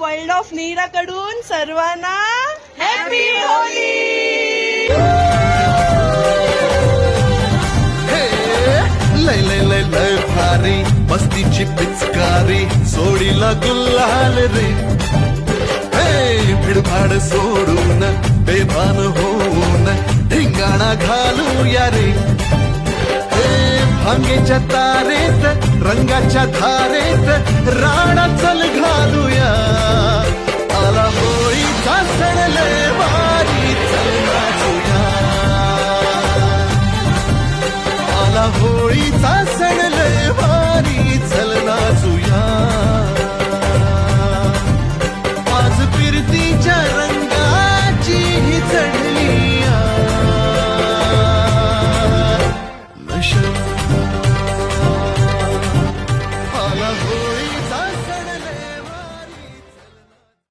World of Nira कडून सर्वांना happy Holy लय लय लय लय भारी मस्तीची पिचकारी सोडीला गुल्हाल रे हे भिडभाड सोडून बेभान होऊन धिंगाणा घालूया रे भांगेच्या तारेत रंगाच्या धारेत राणा चल होळीचा सण लय भारी चल नाचूया आज फिरतीच्या रंगाची ही चढली नशा. आला होळीचा